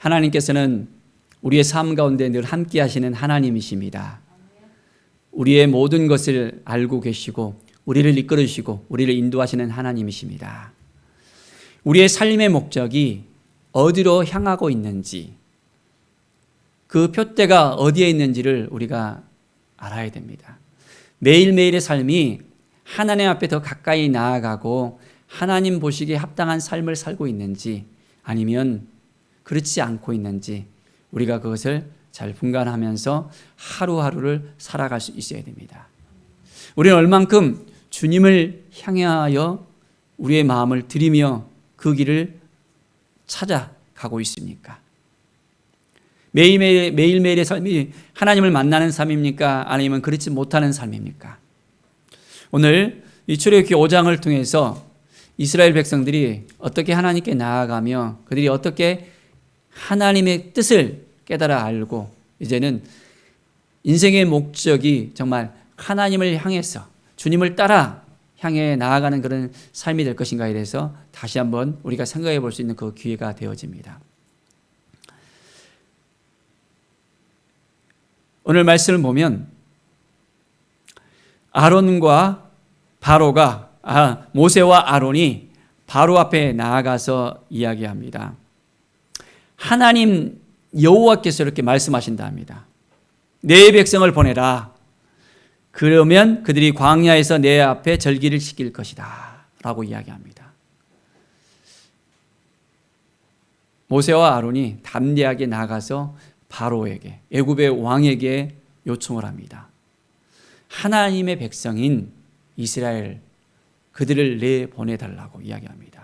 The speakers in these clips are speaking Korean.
하나님께서는 우리의 삶 가운데 늘 함께 하시는 하나님이십니다. 우리의 모든 것을 알고 계시고 우리를 이끌으시고 우리를 인도하시는 하나님이십니다. 우리의 삶의 목적이 어디로 향하고 있는지 그 표대가 어디에 있는지를 우리가 알아야 됩니다. 매일매일의 삶이 하나님 앞에 더 가까이 나아가고 하나님 보시기에 합당한 삶을 살고 있는지 아니면 그렇지 않고 있는지 우리가 그것을 잘 분간하면서 하루하루를 살아갈 수 있어야 됩니다. 우리는 얼만큼 주님을 향하여 우리의 마음을 들이며 그 길을 찾아가고 있습니까? 매일매일, 매일매일의 삶이 하나님을 만나는 삶입니까? 아니면 그렇지 못하는 삶입니까? 오늘 이 출애굽기 5장을 통해서 이스라엘 백성들이 어떻게 하나님께 나아가며 그들이 어떻게 하나님의 뜻을 깨달아 알고 이제는 인생의 목적이 정말 하나님을 향해서 주님을 따라 향해 나아가는 그런 삶이 될 것인가에 대해서 다시 한번 우리가 생각해 볼 수 있는 그 기회가 되어집니다. 오늘 말씀을 보면 아론과 바로가 아, 모세와 아론이 바로 앞에 나아가서 이야기합니다. 하나님 여호와께서 이렇게 말씀하신답니다. 내 백성을 보내라. 그러면 그들이 광야에서 내 앞에 절기를 지킬 것이다. 라고 이야기합니다. 모세와 아론이 담대하게 나가서 바로에게 애굽의 왕에게 요청을 합니다. 하나님의 백성인 이스라엘 그들을 내 보내달라고 이야기합니다.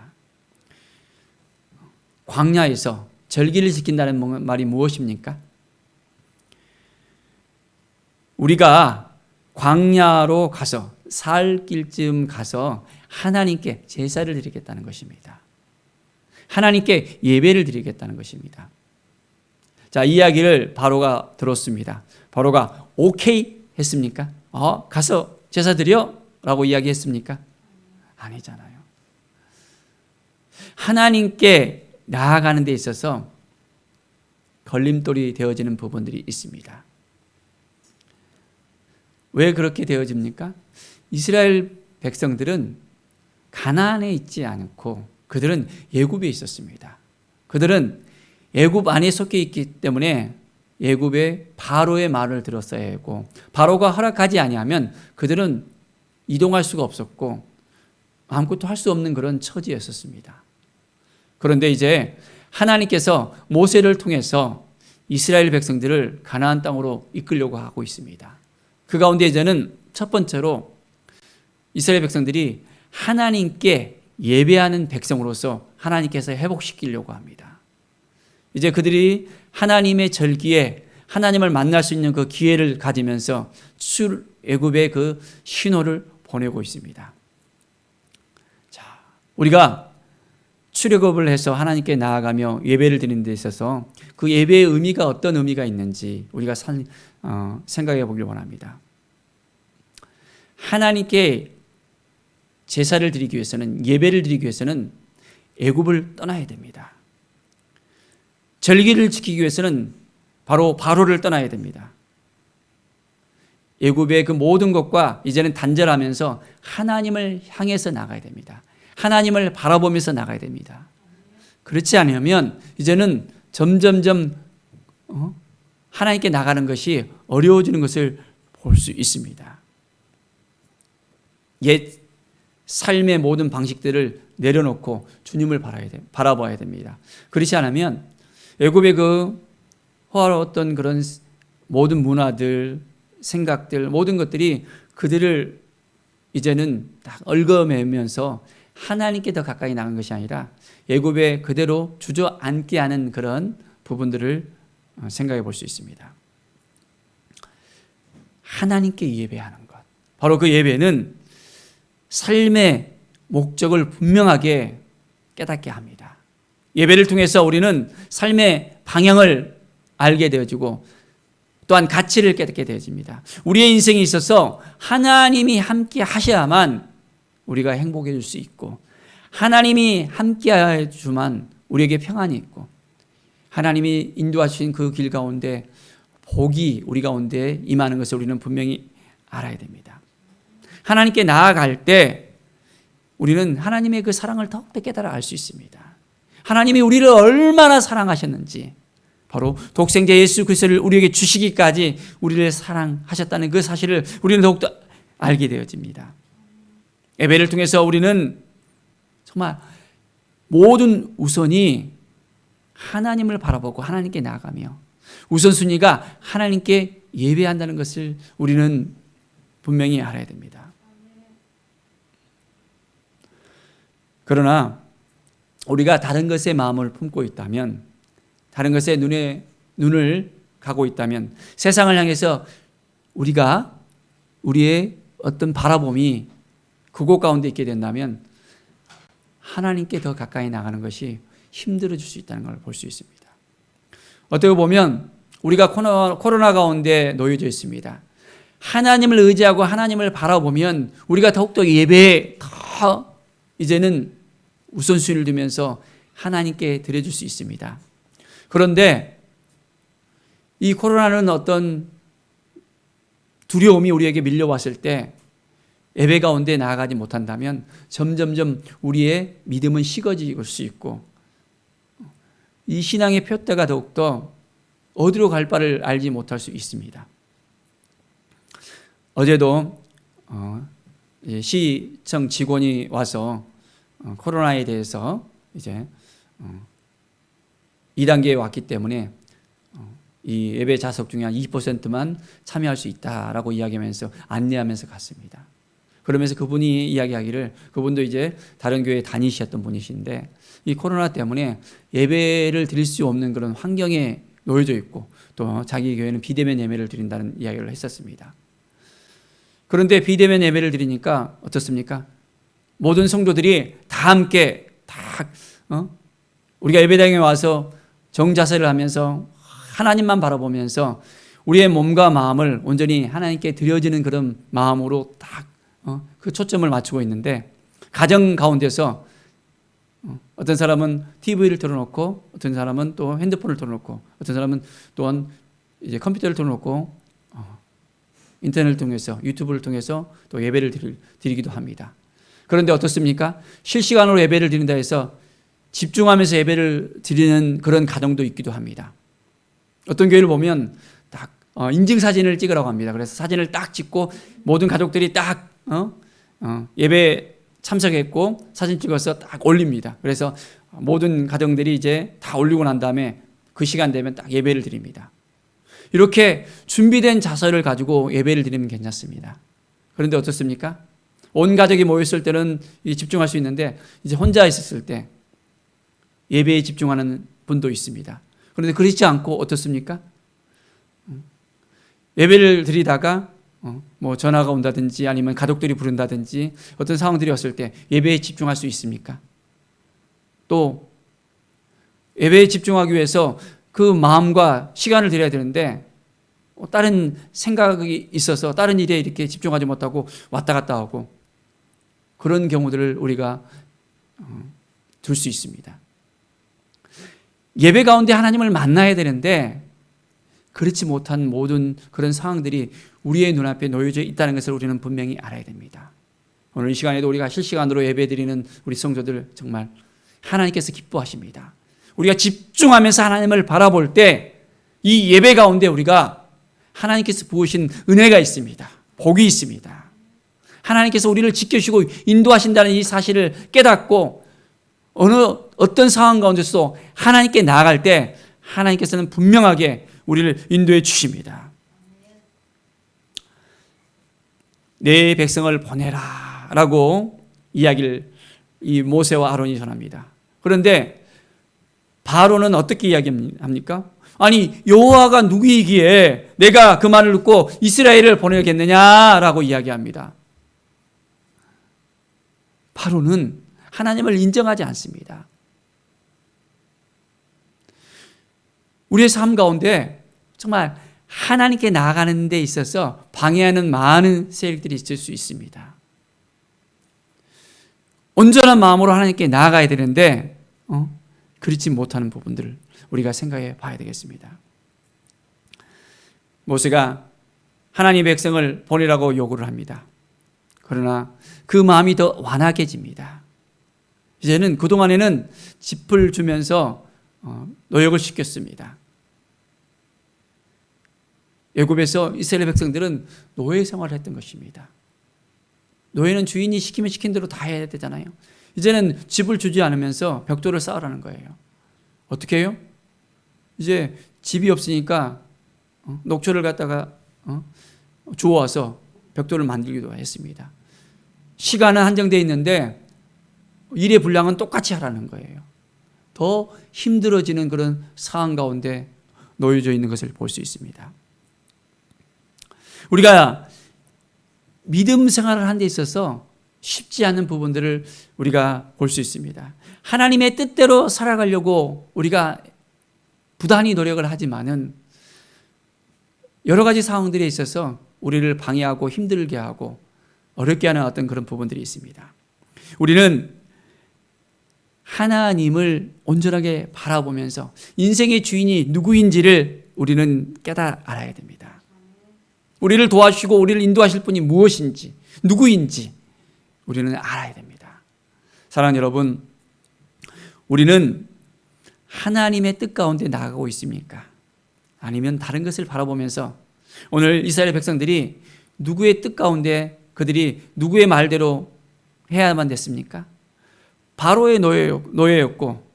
광야에서 절기를 지킨다는 말이 무엇입니까? 우리가 광야로 가서 살 길쯤 가서 하나님께 제사를 드리겠다는 것입니다. 하나님께 예배를 드리겠다는 것입니다. 자, 이야기를 바로가 들었습니다. 바로가 오케이 했습니까? 어, 가서 제사 드려? 라고 이야기했습니까? 아니잖아요. 하나님께 나아가는 데 있어서 걸림돌이 되어지는 부분들이 있습니다. 왜 그렇게 되어집니까? 이스라엘 백성들은 가나안에 있지 않고 그들은 예굽에 있었습니다. 그들은 예굽 안에 속해 있기 때문에 예굽의 바로의 말을 들었어야 했고 바로가 허락하지 아니하면 그들은 이동할 수가 없었고 아무것도 할 수 없는 그런 처지였었습니다. 그런데 이제 하나님께서 모세를 통해서 이스라엘 백성들을 가나안 땅으로 이끌려고 하고 있습니다. 그 가운데 이제는 첫 번째로 이스라엘 백성들이 하나님께 예배하는 백성으로서 하나님께서 회복시키려고 합니다. 이제 그들이 하나님의 절기에 하나님을 만날 수 있는 그 기회를 가지면서 출애굽의 그 신호를 보내고 있습니다. 자, 우리가 출애굽을 해서 하나님께 나아가며 예배를 드리는 데 있어서 그 예배의 의미가 어떤 의미가 있는지 우리가 어, 생각해 보길 원합니다. 하나님께 제사를 드리기 위해서는 예배를 드리기 위해서는 애굽을 떠나야 됩니다. 절기를 지키기 위해서는 바로 바로를 떠나야 됩니다. 애굽의 그 모든 것과 이제는 단절하면서 하나님을 향해서 나가야 됩니다. 하나님을 바라보면서 나가야 됩니다. 그렇지 않으면 이제는 점점점 어? 하나님께 나가는 것이 어려워지는 것을 볼 수 있습니다. 옛 삶의 모든 방식들을 내려놓고 주님을 바라야 돼, 바라봐야 됩니다. 그렇지 않으면 애굽의 그 호화로웠던 그런 모든 문화들, 생각들, 모든 것들이 그들을 이제는 딱 얽어매면서 하나님께 더 가까이 나간 것이 아니라 애굽에 그대로 주저앉게 하는 그런 부분들을 어, 생각해 볼 수 있습니다. 하나님께 예배하는 것. 바로 그 예배는 삶의 목적을 분명하게 깨닫게 합니다. 예배를 통해서 우리는 삶의 방향을 알게 되어지고 또한 가치를 깨닫게 되어집니다. 우리의 인생에 있어서 하나님이 함께 하셔야만 우리가 행복해질 수 있고 하나님이 함께 해 주만 우리에게 평안이 있고 하나님이 인도하신 그 길 가운데 복이 우리 가운데 임하는 것을 우리는 분명히 알아야 됩니다. 하나님께 나아갈 때 우리는 하나님의 그 사랑을 더욱더 깨달아 알 수 있습니다. 하나님이 우리를 얼마나 사랑하셨는지 바로 독생자 예수 그리스도를 우리에게 주시기까지 우리를 사랑하셨다는 그 사실을 우리는 더욱더 알게 되어집니다. 예배를 통해서 우리는 정말 모든 우선이 하나님을 바라보고 하나님께 나아가며 우선순위가 하나님께 예배한다는 것을 우리는 분명히 알아야 됩니다. 그러나 우리가 다른 것에 마음을 품고 있다면 다른 것에 눈에 눈을 가고 있다면 세상을 향해서 우리가 우리의 어떤 바라봄이 그곳 가운데 있게 된다면 하나님께 더 가까이 나가는 것이 힘들어질 수 있다는 걸 볼 수 있습니다. 어떻게 보면 우리가 코로나, 코로나 가운데 놓여져 있습니다. 하나님을 의지하고 하나님을 바라보면 우리가 더욱더 예배에 더 이제는 우선순위를 두면서 하나님께 드려줄 수 있습니다. 그런데 이 코로나는 어떤 두려움이 우리에게 밀려왔을 때 예배 가운데 나아가지 못한다면 점점점 우리의 믿음은 식어질 수 있고 이 신앙의 표대가 더욱더 어디로 갈 바를 알지 못할 수 있습니다. 어제도 어, 시청 직원이 와서 어, 코로나에 대해서 이제 어, 2단계에 왔기 때문에 어, 이 예배 자석 중에 한 20%만 참여할 수 있다라고 이야기하면서 안내하면서 갔습니다. 그러면서 그분이 이야기하기를 그분도 이제 다른 교회 다니셨던 분이신데 이 코로나 때문에 예배를 드릴 수 없는 그런 환경에 놓여져 있고 또 자기 교회는 비대면 예배를 드린다는 이야기를 했었습니다. 그런데 비대면 예배를 드리니까 어떻습니까? 모든 성도들이 다 함께 다 어? 우리가 예배당에 와서 정자세를 하면서 하나님만 바라보면서 우리의 몸과 마음을 온전히 하나님께 드려지는 그런 마음으로 딱 그 어? 초점을 맞추고 있는데 가정 가운데서 어, 어떤 사람은 TV를 틀어놓고 어떤 사람은 또 핸드폰을 틀어놓고 어떤 사람은 또한 이제 컴퓨터를 틀어놓고 어, 인터넷을 통해서 유튜브를 통해서 또 예배를 드리기도 합니다. 그런데 어떻습니까? 실시간으로 예배를 드린다 해서 집중하면서 예배를 드리는 그런 가정도 있기도 합니다. 어떤 교회를 보면 딱 어, 인증 사진을 찍으라고 합니다. 그래서 사진을 딱 찍고 모든 가족들이 딱 어? 어, 예배 참석했고 사진 찍어서 딱 올립니다. 그래서 모든 가정들이 이제 다 올리고 난 다음에 그 시간 되면 딱 예배를 드립니다. 이렇게 준비된 자서를 가지고 예배를 드리면 괜찮습니다. 그런데 어떻습니까? 온 가족이 모였을 때는 집중할 수 있는데 이제 혼자 있었을 때 예배에 집중하는 분도 있습니다. 그런데 그렇지 않고 어떻습니까? 예배를 드리다가 어, 뭐 전화가 온다든지 아니면 가족들이 부른다든지 어떤 상황들이 왔을 때 예배에 집중할 수 있습니까? 또 예배에 집중하기 위해서 그 마음과 시간을 드려야 되는데 어, 다른 생각이 있어서 다른 일에 이렇게 집중하지 못하고 왔다 갔다 하고 그런 경우들을 우리가 어, 둘수 있습니다. 예배 가운데 하나님을 만나야 되는데 그렇지 못한 모든 그런 상황들이 우리의 눈앞에 놓여져 있다는 것을 우리는 분명히 알아야 됩니다. 오늘 이 시간에도 우리가 실시간으로 예배드리는 우리 성도들 정말 하나님께서 기뻐하십니다. 우리가 집중하면서 하나님을 바라볼 때 이 예배 가운데 우리가 하나님께서 부으신 은혜가 있습니다. 복이 있습니다. 하나님께서 우리를 지켜주시고 인도하신다는 이 사실을 깨닫고 어느 어떤 상황 가운데서도 하나님께 나아갈 때 하나님께서는 분명하게 우리를 인도해 주십니다. 내 백성을 보내라 라고 이야기를 이 모세와 아론이 전합니다. 그런데 바로는 어떻게 이야기합니까? 아니 여호와가 누구이기에 내가 그 말을 듣고 이스라엘을 보내겠느냐라고 이야기합니다. 바로는 하나님을 인정하지 않습니다. 우리의 삶 가운데 정말 하나님께 나아가는 데 있어서 방해하는 많은 세력들이 있을 수 있습니다. 온전한 마음으로 하나님께 나아가야 되는데 어? 그렇지 못하는 부분들을 우리가 생각해 봐야 되겠습니다. 모세가 하나님의 백성을 보내라고 요구를 합니다. 그러나 그 마음이 더 완악해집니다. 이제는 그동안에는 짚을 주면서 어, 노역을 시켰습니다. 애굽에서 이스라엘 백성들은 노예 생활을 했던 것입니다. 노예는 주인이 시키면 시킨 대로 다 해야 되잖아요. 이제는 집을 주지 않으면서 벽돌을 쌓으라는 거예요. 어떻게 해요? 이제 집이 없으니까 어, 녹초를 갖다가 어, 주워와서 벽돌을 만들기도 했습니다. 시간은 한정되어 있는데 일의 분량은 똑같이 하라는 거예요. 더 힘들어지는 그런 상황 가운데 놓여져 있는 것을 볼 수 있습니다. 우리가 믿음 생활을 한 데 있어서 쉽지 않은 부분들을 우리가 볼 수 있습니다. 하나님의 뜻대로 살아가려고 우리가 부단히 노력을 하지만은 여러 가지 상황들에 있어서 우리를 방해하고 힘들게 하고 어렵게 하는 어떤 그런 부분들이 있습니다. 우리는 하나님을 온전하게 바라보면서 인생의 주인이 누구인지를 우리는 깨달아 알아야 됩니다. 우리를 도와주시고 우리를 인도하실 분이 무엇인지, 누구인지 우리는 알아야 됩니다. 사랑하는 여러분, 우리는 하나님의 뜻 가운데 나가고 있습니까? 아니면 다른 것을 바라보면서 오늘 이스라엘 백성들이 누구의 뜻 가운데 그들이 누구의 말대로 해야만 됐습니까? 바로의 노예였고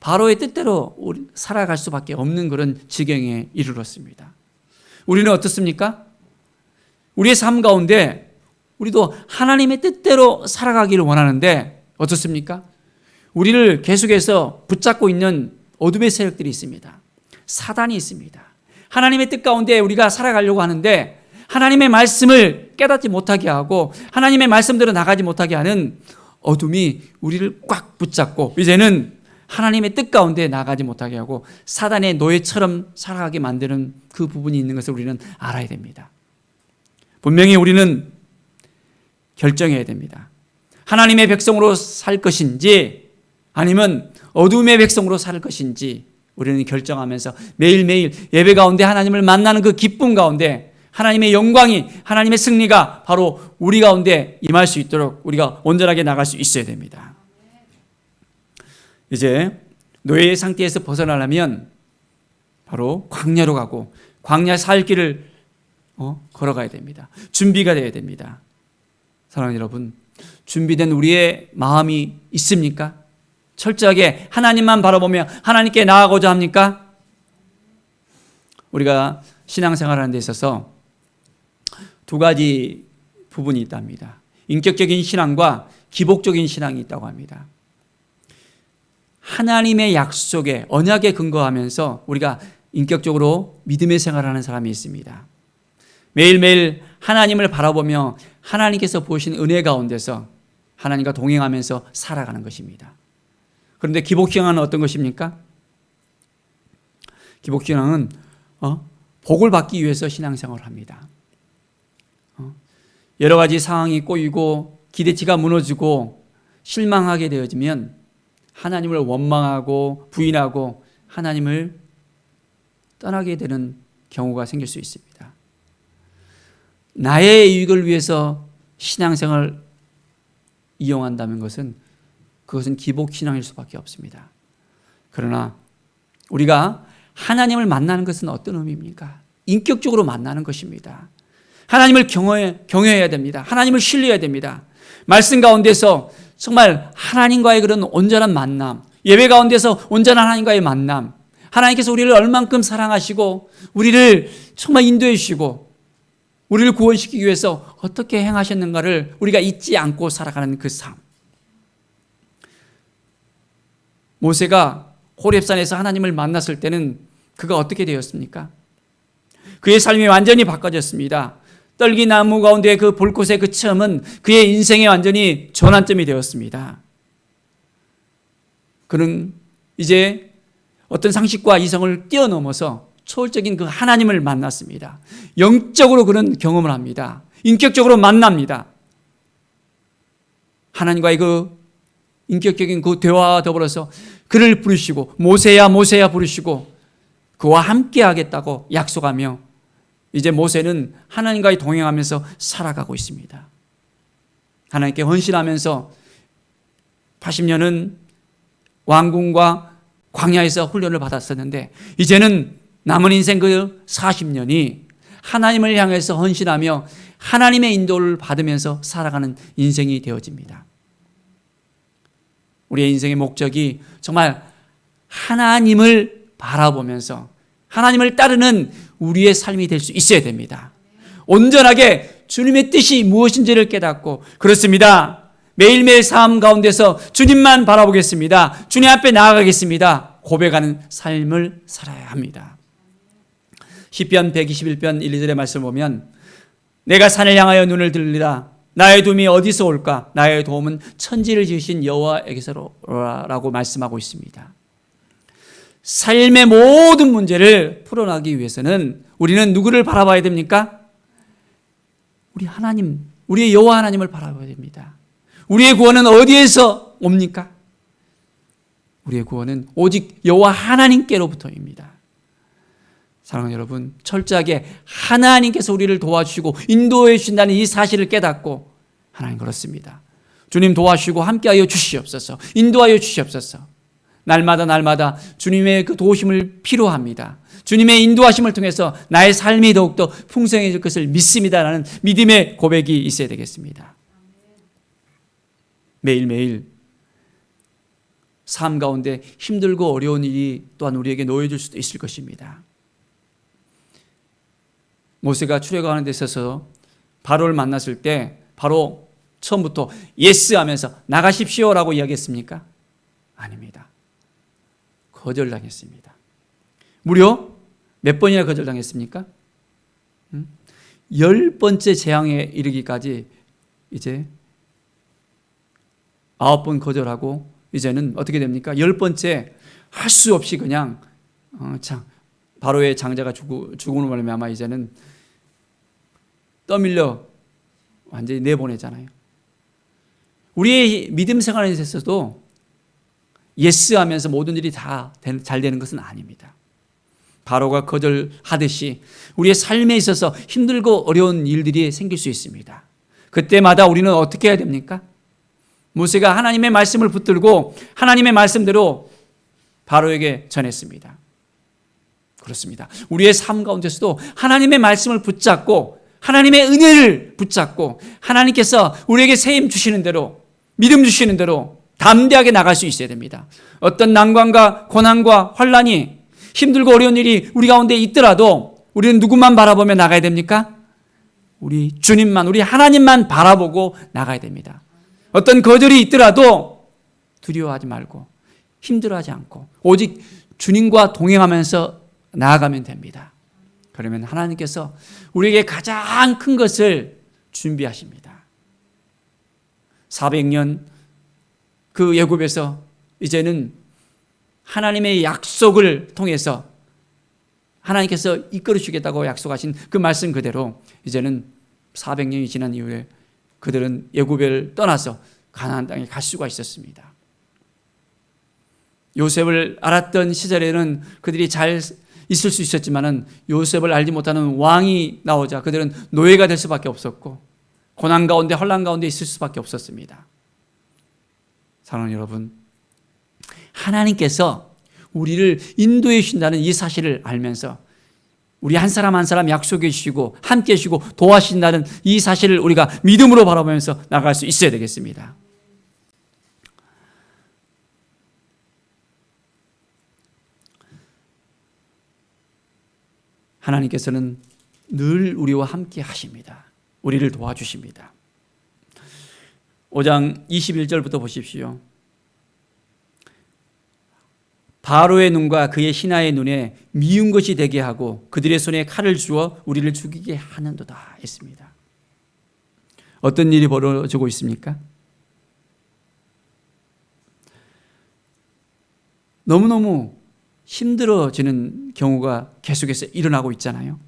바로의 뜻대로 살아갈 수밖에 없는 그런 지경에 이르렀습니다. 우리는 어떻습니까? 우리의 삶 가운데 우리도 하나님의 뜻대로 살아가기를 원하는데 어떻습니까? 우리를 계속해서 붙잡고 있는 어둠의 세력들이 있습니다. 사단이 있습니다. 하나님의 뜻 가운데 우리가 살아가려고 하는데 하나님의 말씀을 깨닫지 못하게 하고 하나님의 말씀대로 나가지 못하게 하는 어둠이 우리를 꽉 붙잡고 이제는 하나님의 뜻 가운데 나가지 못하게 하고 사단의 노예처럼 살아가게 만드는 그 부분이 있는 것을 우리는 알아야 됩니다. 분명히 우리는 결정해야 됩니다. 하나님의 백성으로 살 것인지 아니면 어둠의 백성으로 살 것인지 우리는 결정하면서 매일매일 예배 가운데 하나님을 만나는 그 기쁨 가운데 하나님의 영광이 하나님의 승리가 바로 우리 가운데 임할 수 있도록 우리가 온전하게 나갈 수 있어야 됩니다. 이제 노예의 상태에서 벗어나려면 바로 광야로 가고 광야 살 길을 어, 걸어가야 됩니다. 준비가 되어야 됩니다. 사랑하는 여러분, 준비된 우리의 마음이 있습니까? 철저하게 하나님만 바라보며 하나님께 나아가고자 합니까? 우리가 신앙생활 하는 데 있어서 두 가지 부분이 있답니다. 인격적인 신앙과 기복적인 신앙이 있다고 합니다. 하나님의 약속에 언약에 근거하면서 우리가 인격적으로 믿음의 생활을 하는 사람이 있습니다. 매일매일 하나님을 바라보며 하나님께서 보신 은혜 가운데서 하나님과 동행하면서 살아가는 것입니다. 그런데 기복신앙은 어떤 것입니까? 기복신앙은 어? 복을 받기 위해서 신앙생활을 합니다. 어? 여러 가지 상황이 꼬이고 기대치가 무너지고 실망하게 되어지면 하나님을 원망하고 부인하고 하나님을 떠나게 되는 경우가 생길 수 있습니다. 나의 이익을 위해서 신앙생활을 이용한다는 것은 그것은 기복신앙일 수밖에 없습니다. 그러나 우리가 하나님을 만나는 것은 어떤 의미입니까? 인격적으로 만나는 것입니다. 하나님을 경외, 경외해야 됩니다. 하나님을 신뢰해야 됩니다. 말씀 가운데서 정말 하나님과의 그런 온전한 만남, 예배 가운데서 온전한 하나님과의 만남, 하나님께서 우리를 얼만큼 사랑하시고 우리를 정말 인도해 주시고 우리를 구원시키기 위해서 어떻게 행하셨는가를 우리가 잊지 않고 살아가는 그 삶. 모세가 호렙산에서 하나님을 만났을 때는 그가 어떻게 되었습니까? 그의 삶이 완전히 바꿔졌습니다. 떨기 나무 가운데 그 볼꽃의 그 처음은 그의 인생의 완전히 전환점이 되었습니다. 그는 이제 어떤 상식과 이성을 뛰어넘어서 초월적인 그 하나님을 만났습니다. 영적으로 그는 경험을 합니다. 인격적으로 만납니다. 하나님과의 그 인격적인 그 대화와 더불어서 그를 부르시고 모세야 모세야 부르시고 그와 함께 하겠다고 약속하며 이제 모세는 하나님과의 동행하면서 살아가고 있습니다. 하나님께 헌신하면서 80년은 왕궁과 광야에서 훈련을 받았었는데 이제는 남은 인생 그 40년이 하나님을 향해서 헌신하며 하나님의 인도를 받으면서 살아가는 인생이 되어집니다. 우리의 인생의 목적이 정말 하나님을 바라보면서 하나님을 따르는 우리의 삶이 될 수 있어야 됩니다. 온전하게 주님의 뜻이 무엇인지를 깨닫고 그렇습니다. 매일매일 삶 가운데서 주님만 바라보겠습니다. 주님 앞에 나아가겠습니다. 고백하는 삶을 살아야 합니다. 시편 121편 1, 2절의 말씀을 보면 내가 산을 향하여 눈을 들리라 나의 도움이 어디서 올까? 나의 도움은 천지를 지으신 여호와에게서라고 말씀하고 있습니다. 삶의 모든 문제를 풀어나기 위해서는 우리는 누구를 바라봐야 됩니까? 우리 하나님, 우리의 여호와 하나님을 바라봐야 됩니다. 우리의 구원은 어디에서 옵니까? 우리의 구원은 오직 여호와 하나님께로부터입니다. 사랑하는 여러분, 철저하게 하나님께서 우리를 도와주시고 인도해 주신다는 이 사실을 깨닫고 하나님 그렇습니다. 주님 도와주시고 함께하여 주시옵소서. 인도하여 주시옵소서. 날마다 날마다 주님의 그 도우심을 필요합니다. 주님의 인도하심을 통해서 나의 삶이 더욱더 풍성해질 것을 믿습니다라는 믿음의 고백이 있어야 되겠습니다. 매일매일 삶 가운데 힘들고 어려운 일이 또한 우리에게 놓여질 수도 있을 것입니다. 모세가 출애굽하는 데 있어서 바로를 만났을 때 바로 처음부터 예스 하면서 나가십시오라고 이야기했습니까? 아닙니다. 거절당했습니다. 무려 몇 번이나 거절당했습니까? 열 번째 재앙에 이르기까지 이제 아홉 번 거절하고 이제는 어떻게 됩니까? 열 번째 할 수 없이 그냥 어, 참 바로의 장자가 죽고 죽음으로 말미암아 이제는 떠밀려 완전히 내보내잖아요. 우리의 믿음 생활에 있어서도 예스 하면서 모든 일이 다 잘 되는 것은 아닙니다. 바로가 거절하듯이 우리의 삶에 있어서 힘들고 어려운 일들이 생길 수 있습니다. 그때마다 우리는 어떻게 해야 됩니까? 모세가 하나님의 말씀을 붙들고 하나님의 말씀대로 바로에게 전했습니다. 그렇습니다. 우리의 삶 가운데서도 하나님의 말씀을 붙잡고 하나님의 은혜를 붙잡고 하나님께서 우리에게 세임 주시는 대로 믿음 주시는 대로 담대하게 나갈 수 있어야 됩니다. 어떤 난관과 고난과 환란이 힘들고 어려운 일이 우리 가운데 있더라도 우리는 누구만 바라보며 나가야 됩니까? 우리 주님만, 우리 하나님만 바라보고 나가야 됩니다. 어떤 거절이 있더라도 두려워하지 말고 힘들어하지 않고 오직 주님과 동행하면서 나아가면 됩니다. 그러면 하나님께서 우리에게 가장 큰 것을 준비하십니다. 400년 그 예굽에서 이제는 하나님의 약속을 통해서 하나님께서 이끌어 주겠다고 약속하신 그 말씀 그대로 이제는 400년이 지난 이후에 그들은 예굽을 떠나서 가나안 땅에 갈 수가 있었습니다. 요셉을 알았던 시절에는 그들이 잘 있을 수 있었지만은 요셉을 알지 못하는 왕이 나오자 그들은 노예가 될 수밖에 없었고 고난 가운데 혼란 가운데 있을 수밖에 없었습니다. 사랑하는 여러분, 하나님께서 우리를 인도해 주신다는 이 사실을 알면서 우리 한 사람 한 사람 약속해 주시고 함께 해 주시고 도와주신다는 이 사실을 우리가 믿음으로 바라보면서 나갈 수 있어야 되겠습니다. 하나님께서는 늘 우리와 함께 하십니다. 우리를 도와주십니다. 5장 21절부터 보십시오. 바로의 눈과 그의 신하의 눈에 미운 것이 되게 하고 그들의 손에 칼을 주어 우리를 죽이게 하는도다 했습니다. 어떤 일이 벌어지고 있습니까? 너무너무 힘들어지는 경우가 계속해서 일어나고 있잖아요.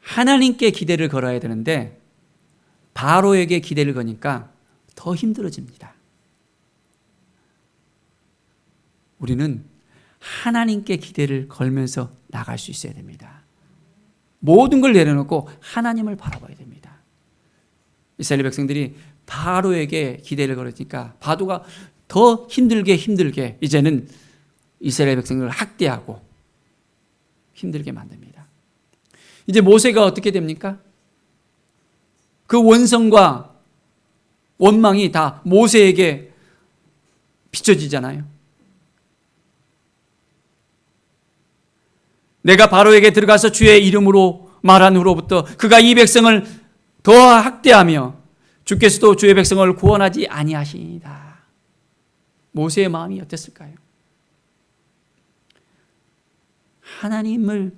하나님께 기대를 걸어야 되는데 바로에게 기대를 거니까 더 힘들어집니다. 우리는 하나님께 기대를 걸면서 나갈 수 있어야 됩니다. 모든 걸 내려놓고 하나님을 바라봐야 됩니다. 이스라엘 백성들이 바로에게 기대를 걸으니까 바도가 더 힘들게 힘들게 이제는 이스라엘 백성들을 학대하고 힘들게 만듭니다. 이제 모세가 어떻게 됩니까? 그 원성과 원망이 다 모세에게 비춰지잖아요. 내가 바로에게 들어가서 주의 이름으로 말한 후로부터 그가 이 백성을 더 학대하며 주께서도 주의 백성을 구원하지 아니하시니다. 모세의 마음이 어땠을까요? 하나님을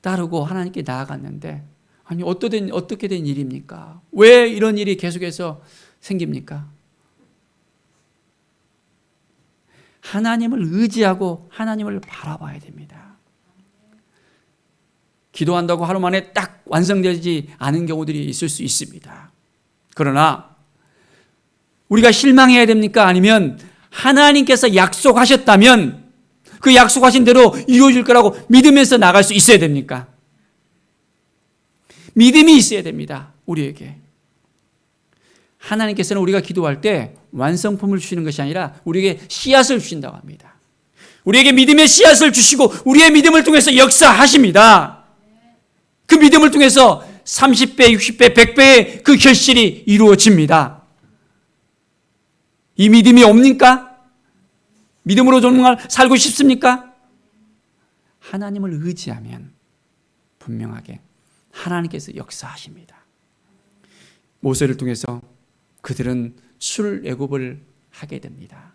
따르고 하나님께 나아갔는데 아니 어떻게 어떻게 된 일입니까? 왜 이런 일이 계속해서 생깁니까? 하나님을 의지하고 하나님을 바라봐야 됩니다. 기도한다고 하루 만에 딱 완성되지 않은 경우들이 있을 수 있습니다. 그러나 우리가 실망해야 됩니까? 아니면 하나님께서 약속하셨다면 그 약속하신 대로 이루어질 거라고 믿으면서 나갈 수 있어야 됩니까? 믿음이 있어야 됩니다. 우리에게. 하나님께서는 우리가 기도할 때 완성품을 주시는 것이 아니라 우리에게 씨앗을 주신다고 합니다. 우리에게 믿음의 씨앗을 주시고 우리의 믿음을 통해서 역사하십니다. 그 믿음을 통해서 30배, 60배, 100배의 그 결실이 이루어집니다. 이 믿음이 옵니까? 믿음으로 정말 살고 싶습니까? 하나님을 의지하면 분명하게 하나님께서 역사하십니다. 모세를 통해서 그들은 출애굽을 하게 됩니다.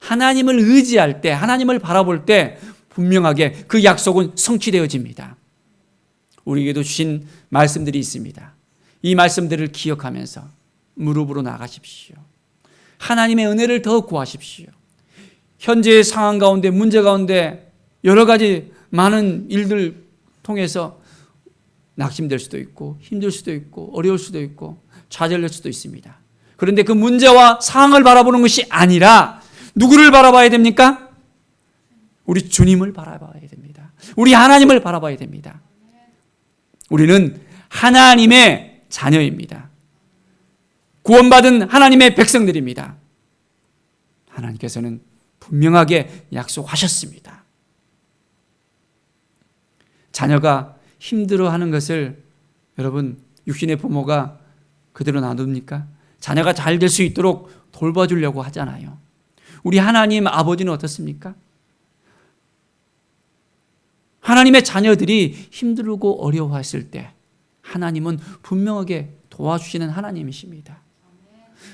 하나님을 의지할 때, 하나님을 바라볼 때 분명하게 그 약속은 성취되어집니다. 우리에게도 주신 말씀들이 있습니다. 이 말씀들을 기억하면서 무릎으로 나가십시오. 하나님의 은혜를 더 구하십시오. 현재의 상황 가운데, 문제 가운데 여러 가지 많은 일들 통해서 낙심될 수도 있고, 힘들 수도 있고, 어려울 수도 있고, 좌절될 수도 있습니다. 그런데 그 문제와 상황을 바라보는 것이 아니라 누구를 바라봐야 됩니까? 우리 주님을 바라봐야 됩니다. 우리 하나님을 바라봐야 됩니다. 우리는 하나님의 자녀입니다. 구원받은 하나님의 백성들입니다. 하나님께서는 분명하게 약속하셨습니다. 자녀가 힘들어하는 것을 여러분 육신의 부모가 그대로 놔둡니까? 자녀가 잘 될 수 있도록 돌봐주려고 하잖아요. 우리 하나님 아버지는 어떻습니까? 하나님의 자녀들이 힘들고 어려워했을 때 하나님은 분명하게 도와주시는 하나님이십니다.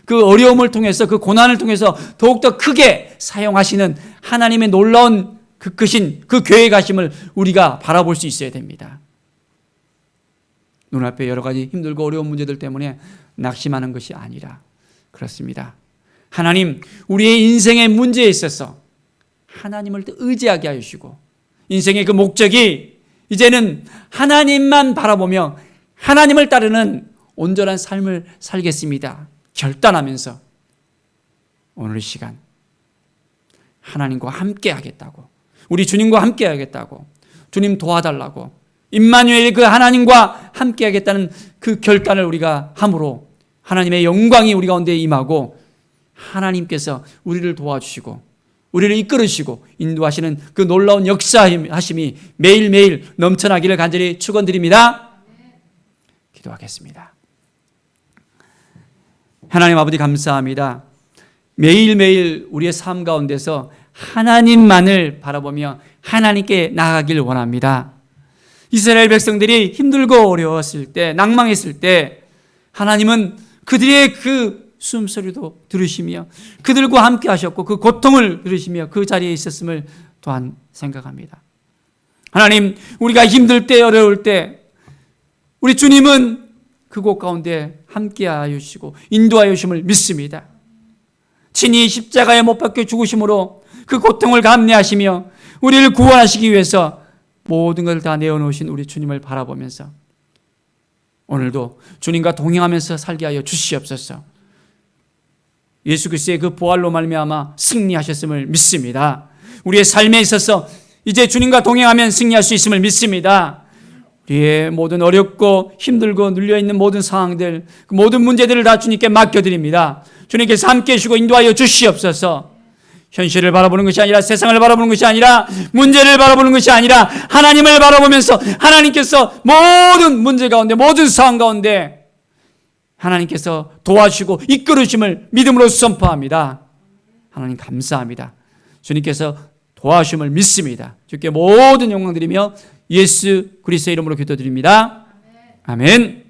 그 어려움을 통해서 그 고난을 통해서 더욱더 크게 사용하시는 하나님의 놀라운 그 크신 그 계획하심을 우리가 바라볼 수 있어야 됩니다. 눈앞에 여러 가지 힘들고 어려운 문제들 때문에 낙심하는 것이 아니라 그렇습니다. 하나님, 우리의 인생의 문제에 있어서 하나님을 의지하게 하시고 인생의 그 목적이 이제는 하나님만 바라보며 하나님을 따르는 온전한 삶을 살겠습니다. 결단하면서 오늘 이 시간 하나님과 함께 하겠다고 우리 주님과 함께 하겠다고 주님 도와달라고 임마누엘 그 하나님과 함께 하겠다는 그 결단을 우리가 함으로 하나님의 영광이 우리 가운데 임하고 하나님께서 우리를 도와주시고 우리를 이끌으시고 인도하시는 그 놀라운 역사하심이 매일매일 넘쳐나기를 간절히 축원드립니다. 기도하겠습니다. 하나님 아버지 감사합니다. 매일매일 우리의 삶 가운데서 하나님만을 바라보며 하나님께 나아가길 원합니다. 이스라엘 백성들이 힘들고 어려웠을 때, 낭망했을 때, 하나님은 그들의 그 숨소리도 들으시며 그들과 함께 하셨고 그 고통을 들으시며 그 자리에 있었음을 또한 생각합니다. 하나님, 우리가 힘들 때, 어려울 때, 우리 주님은 그 곳 가운데 함께 하여 주시고 인도하여 주심을 믿습니다. 친히 십자가에 못 박혀 죽으심으로 그 고통을 감내하시며 우리를 구원하시기 위해서 모든 것을 다 내어놓으신 우리 주님을 바라보면서 오늘도 주님과 동행하면서 살게 하여 주시옵소서. 예수 그리스도의 그 부활로 말미암아 승리하셨음을 믿습니다. 우리의 삶에 있어서 이제 주님과 동행하면 승리할 수 있음을 믿습니다. 우리의 모든 어렵고 힘들고 눌려 있는 모든 상황들, 그 모든 문제들을 다 주님께 맡겨 드립니다. 주님께서 함께 해주고 인도하여 주시옵소서. 현실을 바라보는 것이 아니라 세상을 바라보는 것이 아니라 문제를 바라보는 것이 아니라 하나님을 바라보면서 하나님께서 모든 문제 가운데 모든 상황 가운데 하나님께서 도와주시고 이끌으심을 믿음으로 선포합니다. 하나님 감사합니다. 주님께서 도와주심을 믿습니다. 주께 모든 영광 드리며 예수 그리스도의 이름으로 기도드립니다. 아멘.